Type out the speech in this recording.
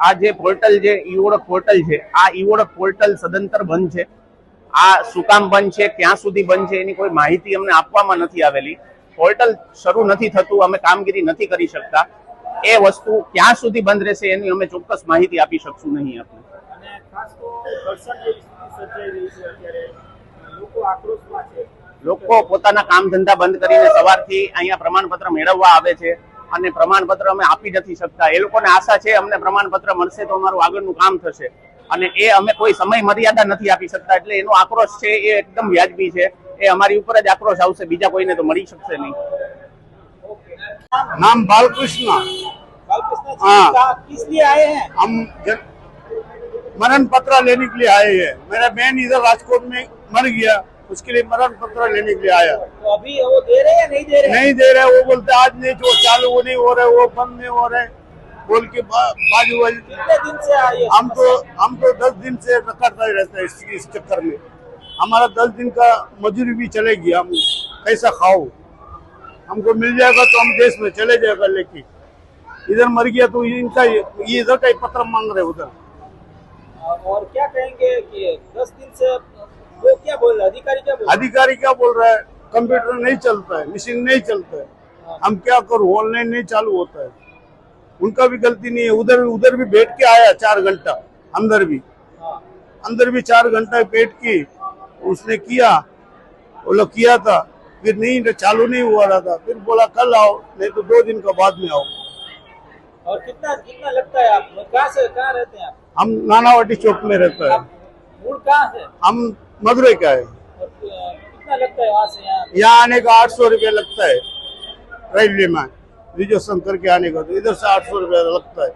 આ જે પોર્ટલ છે ઈ ઓળખ પોર્ટલ છે આ ઈ ઓળખ પોર્ટલ સદંતર બંધ છે. આ શું કામ બંધ છે ક્યાં સુધી બંધ છે એની કોઈ માહિતી અમને આપવામાં નથી આવેલી. પોર્ટલ શરૂ નથી થતું અમે કામગીરી નથી કરી શકતા. એ વસ્તુ ક્યાં સુધી બંધ રહેશે એની અમે ચોક્કસ માહિતી આપી શકશું નહીં આપણે. લોકો પોતાના કામ ધંધા બંધ કરીને સવારથી અહીંયા પ્રમાણપત્ર મેળવવા આવે છે. અને પ્રમાણપત્ર અમે આપી નથી શકતા એ લોકોને આશા છે અમને પ્રમાણપત્ર મળશે તો અમારું આગળનું કામ થશે અને એ અમે કોઈ સમય મર્યાદા નથી આપી શકતા એટલે એનો આક્રોશ છે એ એકદમ વ્યાજબી છે એ અમારી ઉપર જ આક્રોશ આવશે બીજા કોઈને તો મળી શકશે નહીં नाम बालकृष्ण बालकृष्ण जी हाँ। कहाँ- किस लिए आए हैं हम जन, मरण पत्र लेने के लिए आए हैं मेरा बहन इधर राजकोट में मर गया उसके लिए मरण पत्र लेने के लिए आया। तो अभी वो दे रहे या नहीं दे रहे नहीं दे रहे वो बोलते आज नहीं जो चालू वो नहीं हो रहे वो बंद नहीं हो रहे बोल के बाजू बाजू। कितने दिन से आए हम तो हम तो दस दिन से करता ही रहता है इस, इस चक्कर में। हमारा दस दिन का मजूरी भी चले गया हम कैसा खाओ? हमको मिल जाएगा तो हम देश में चले जाएगा लेके इधर मर गया तो इनका ये इधर का ही पत्र मांग रहे उधर। और क्या कहेंगे कि दस दिन से? अधिकारी क्या बोल रहे हैं? कंप्यूटर नहीं चलता है मशीन नहीं चलता है। हम क्या करूँ? ऑनलाइन नहीं चालू होता है। उनका भी गलती नहीं है। उधर उधर भी बैठ के आया चार घंटा अंदर भी। हाँ। अंदर भी चार घंटा बैठ के उसने किया वो लोग किया था। फिर नहीं चालू नहीं हुआ रहा था। फिर बोला कल आओ नहीं तो दो दिन का बाद में आओ। और कितना कितना लगता है आप कहाँ से कहाँ रहते हैं आप? हम नानावाटी चौक में रहता है। मूल कहाँ है हम मदुरई का है। कितना लगता है वहाँ से यहाँ? यहाँ आने का आठ सौ रुपया लगता है। रेलवे में। रिजर्वेशन करके आने का तो इधर से आठ सौ रुपया लगता है।